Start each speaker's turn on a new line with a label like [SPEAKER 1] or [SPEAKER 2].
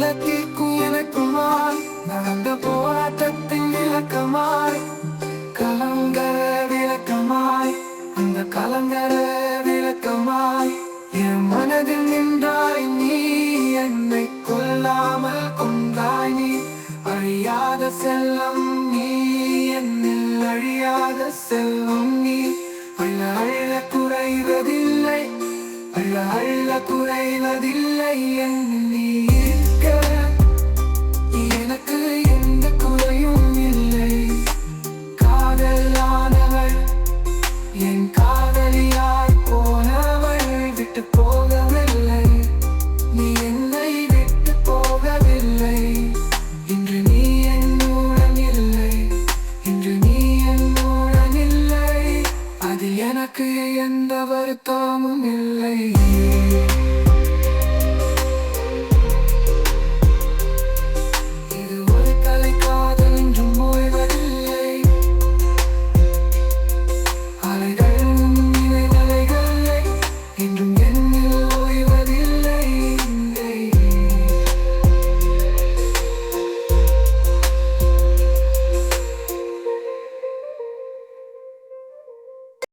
[SPEAKER 1] காலத்திற்கும் எனக்குமாய் நடந்த போராட்டத்தின் விளக்கமாய் கலங்கர விளக்கமாய் அந்த கலங்கர விளக்கமாய் என் மனதில் நின்றாய் நீ என்னை கொல்லாமல் கொண்டாய் நீ அழியாத செல்லம் நீ என்னில் அழியாத செல்வம் நீ அழ அள்ள குறைவதில்லை அழ அள்ள குறைவதில்லை என்னில் எனக்கு எந்த வருத்தமும் இல்லை.